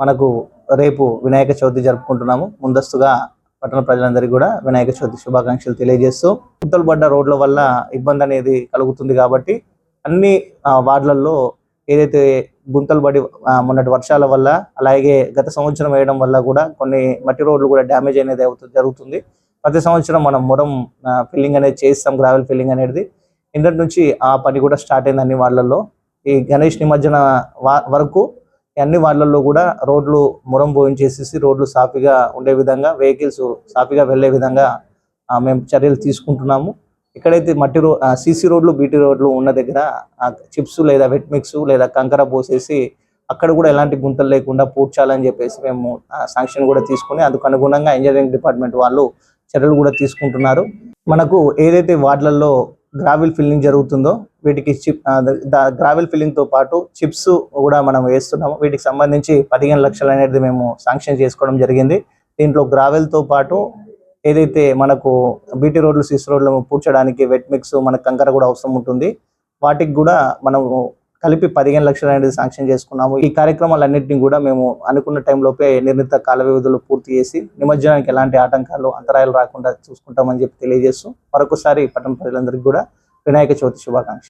మనకు రేపు వినాయక చవితి జరుపుకుంటున్నాము. ముందస్తుగా పట్టణ ప్రజలందరికీ కూడా వినాయక చవితి శుభాకాంక్షలు తెలియజేస్తూ గుంతలు పడ్డ రోడ్ల వల్ల ఇబ్బంది అనేది కలుగుతుంది కాబట్టి అన్ని వార్డులలో ఏదైతే గుంతలు పడి మొన్నటి వర్షాల వల్ల అలాగే గత సంవత్సరం వేయడం వల్ల కూడా కొన్ని మట్టి రోడ్లు కూడా డ్యామేజ్ అనేది అవుతుంది జరుగుతుంది. ప్రతి సంవత్సరం మనం మొరం ఫిల్లింగ్ అనేది చేస్తాం గ్రావెల్ ఫిల్లింగ్ అనేది. ఇంటర్ నుంచి ఆ పని కూడా స్టార్ట్ అయింది అన్ని వాళ్ళల్లో ఈ గణేష్ నిమజ్జన వరకు అన్ని వార్డులలో కూడా రోడ్లు మురం పోయించేసేసి రోడ్లు సాఫీగా ఉండే విధంగా వెహికల్స్ సాఫీగా వెళ్ళే విధంగా మేము చర్యలు తీసుకుంటున్నాము. ఎక్కడైతే మట్టి రో సీసీ రోడ్లు బీటీ రోడ్లు ఉన్న దగ్గర చిప్స్ లేదా వెట్ మిక్స్ లేదా కంకర పోసేసి అక్కడ కూడా ఎలాంటి గుంతలు లేకుండా పూడ్చాలని చెప్పేసి మేము శాంక్షన్ కూడా తీసుకుని అందుకు అనుగుణంగా ఇంజనీరింగ్ డిపార్ట్మెంట్ వాళ్ళు చర్యలు కూడా తీసుకుంటున్నారు. మనకు ఏదైతే వార్డులలో గ్రావిల్ ఫిల్లింగ్ జరుగుతుందో వీటికి చిప్ గ్రావిల్ ఫిల్లింగ్తో పాటు చిప్స్ కూడా మనం వేస్తున్నాము. వీటికి సంబంధించి పదిహేను లక్షలు అనేది మేము శాంక్షన్ చేసుకోవడం జరిగింది. దీంట్లో గ్రావెల్తో పాటు ఏదైతే మనకు బీటీ రోడ్లు సిస్ రోడ్లు పూడ్చడానికి వెట్ మిక్స్ మనకు కంకర కూడా అవసరం ఉంటుంది. వాటికి కూడా మనము కలిపి పదిహేను లక్షలు అనేది శాంక్షన్ చేసుకున్నాము. ఈ కార్యక్రమాలన్నింటినీ కూడా మేము అనుకున్న టైంలోపే నిర్ణీత కాల వ్యవధిలో పూర్తి చేసి నిమజ్జనానికి ఎలాంటి ఆటంకాలు అంతరాయాలు రాకుండా చూసుకుంటామని చెప్పి తెలియజేస్తూ మరొకసారి పట్టణ ప్రజలందరికీ కూడా వినాయక చవితి శుభాకాంక్షలు.